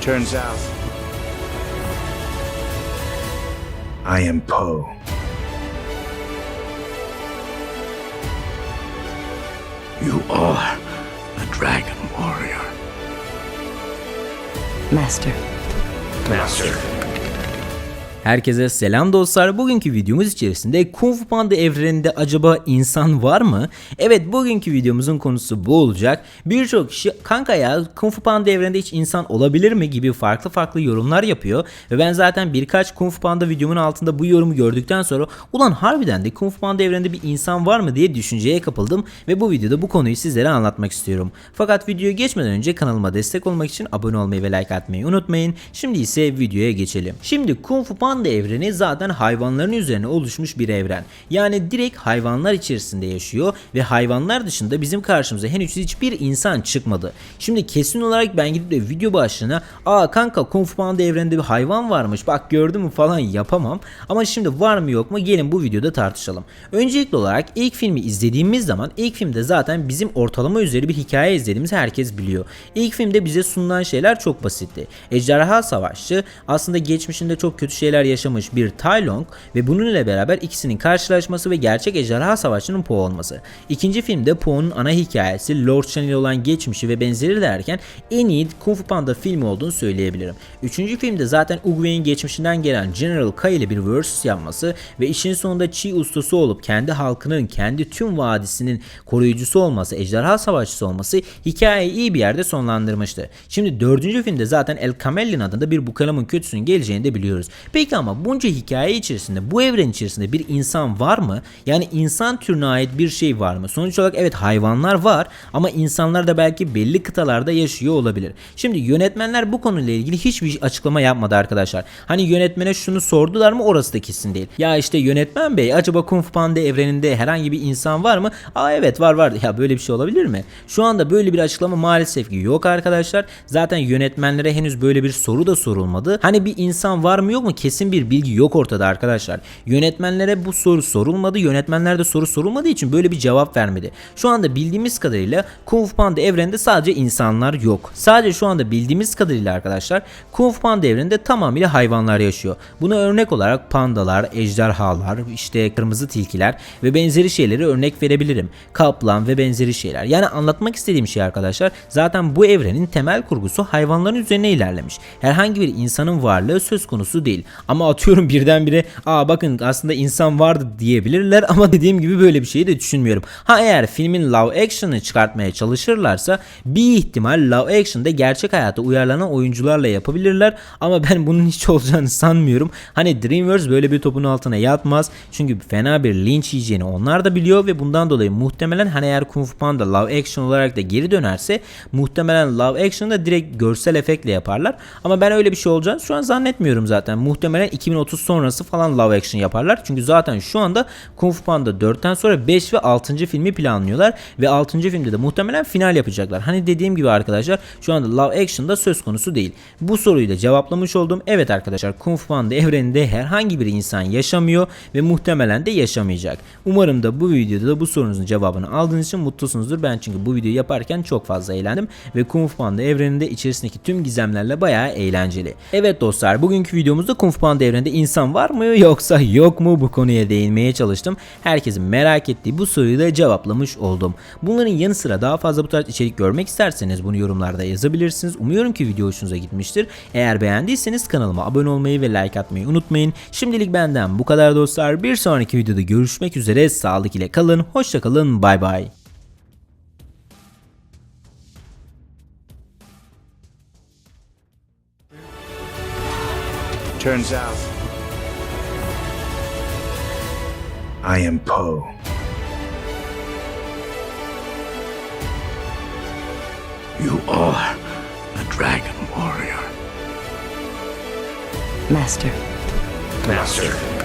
Turns out, I am Poe. You are a dragon warrior. Master. Master. Herkese selam dostlar. Bugünkü videomuz içerisinde Kung Fu Panda evreninde acaba insan var mı? Evet bugünkü videomuzun konusu bu olacak. Birçok kişi kanka ya Kung Fu Panda evreninde hiç insan olabilir mi gibi farklı farklı yorumlar yapıyor. Ve ben zaten birkaç Kung Fu Panda videomun altında bu yorumu gördükten sonra ulan harbiden de Kung Fu Panda evreninde bir insan var mı diye düşünceye kapıldım. Ve bu videoda bu konuyu sizlere anlatmak istiyorum. Fakat videoya geçmeden önce kanalıma destek olmak için abone olmayı ve like atmayı unutmayın. Şimdi ise videoya geçelim. Şimdi Kung Fu Panda evreni zaten hayvanların üzerine oluşmuş bir evren. Yani direkt hayvanlar içerisinde yaşıyor ve hayvanlar dışında bizim karşımıza henüz hiçbir insan çıkmadı. Şimdi kesin olarak ben gidip de video başlığına aa kanka Kung Fu Panda evreninde bir hayvan varmış bak gördün mü falan yapamam. Ama şimdi var mı yok mu gelin bu videoda tartışalım. Öncelikli olarak ilk filmi izlediğimiz zaman ilk filmde zaten bizim ortalama üzeri bir hikaye izlediğimiz herkes biliyor. İlk filmde bize sunulan şeyler çok basitti. Ejderha Savaşçı aslında geçmişinde çok kötü şeyler yaşamış bir Tai Lung ve bununla beraber ikisinin karşılaşması ve gerçek ejderha savaşçının Po olması. İkinci filmde Po'nun ana hikayesi, Lord Shan ile olan geçmişi ve benzeri derken en iyi Kung Fu Panda filmi olduğunu söyleyebilirim. Üçüncü filmde zaten Oogway'in geçmişinden gelen General Kai ile bir versus yapması ve işin sonunda Chi ustası olup kendi halkının, kendi tüm vadisinin koruyucusu olması, ejderha savaşçısı olması hikayeyi iyi bir yerde sonlandırmıştı. Şimdi dördüncü filmde zaten El Camellin adında bir Bukalamun kötüsünün geleceğini de biliyoruz. Peki ama bunca hikaye içerisinde bu evren içerisinde bir insan var mı? Yani insan türüne ait bir şey var mı? Sonuç olarak evet hayvanlar var ama insanlar da belki belli kıtalarda yaşıyor olabilir. Şimdi yönetmenler bu konuyla ilgili hiçbir açıklama yapmadı arkadaşlar. Hani yönetmene şunu sordular mı orası da kesin değil. Ya işte yönetmen bey acaba Kung Fu Panda evreninde herhangi bir insan var mı? Aa evet var var. Ya böyle bir şey olabilir mi? Şu anda böyle bir açıklama maalesef ki yok arkadaşlar. Zaten yönetmenlere henüz böyle bir soru da sorulmadı. Hani bir insan var mı yok mu? Kesin bir bilgi yok ortada arkadaşlar. Yönetmenlere bu soru sorulmadı. Yönetmenler de soru sorulmadığı için böyle bir cevap vermedi. Şu anda bildiğimiz kadarıyla Kung Fu Panda evreninde sadece insanlar yok. Sadece şu anda bildiğimiz kadarıyla arkadaşlar Kung Fu Panda evreninde tamamıyla hayvanlar yaşıyor. Buna örnek olarak pandalar, ejderhalar, işte kırmızı tilkiler ve benzeri şeyleri örnek verebilirim. Kaplan ve benzeri şeyler. Yani anlatmak istediğim şey arkadaşlar zaten bu evrenin temel kurgusu hayvanların üzerine ilerlemiş. Herhangi bir insanın varlığı söz konusu değil. Ama atıyorum birdenbire aa bakın aslında insan vardı diyebilirler ama dediğim gibi böyle bir şeyi de düşünmüyorum. Ha eğer filmin Love Action'ı çıkartmaya çalışırlarsa bir ihtimal Love Action'da gerçek hayata uyarlanan oyuncularla yapabilirler ama ben bunun hiç olacağını sanmıyorum. Hani DreamWorks böyle bir topun altına yatmaz. Çünkü fena bir linç yiyeceğini onlar da biliyor ve bundan dolayı muhtemelen hani eğer Kung Fu Panda Love Action olarak da geri dönerse muhtemelen Love Action'da direkt görsel efektle yaparlar. Ama ben öyle bir şey olacağını şu an zannetmiyorum zaten. Muhtemelen 2030 sonrası falan Love Action yaparlar. Çünkü zaten şu anda Kung Fu Panda 4'ten sonra 5 ve 6. filmi planlıyorlar ve 6. filmde de muhtemelen final yapacaklar. Hani dediğim gibi arkadaşlar şu anda Love Action'da söz konusu değil. Bu soruyu da cevaplamış oldum. Evet arkadaşlar Kung Fu Panda evreninde herhangi bir insan yaşamıyor ve muhtemelen de yaşamayacak. Umarım da bu videoda da bu sorunuzun cevabını aldığınız için mutlusunuzdur. Ben çünkü bu videoyu yaparken çok fazla eğlendim ve Kung Fu Panda evreninde içerisindeki tüm gizemlerle bayağı eğlenceli. Evet dostlar bugünkü videomuzda Kung Fu Panda evreninde insan var mı yoksa yok mu bu konuya değinmeye çalıştım. Herkesin merak ettiği bu soruyu da cevaplamış oldum. Bunların yanı sıra daha fazla bu tarz içerik görmek isterseniz bunu yorumlarda yazabilirsiniz. Umuyorum ki video hoşunuza gitmiştir. Eğer beğendiyseniz kanalıma abone olmayı ve like atmayı unutmayın. Şimdilik benden bu kadar dostlar. Bir sonraki videoda görüşmek üzere. Sağlık ile kalın. Hoşçakalın. Bay bay. Turns out, I am Poe. You are a dragon warrior. Master. Master.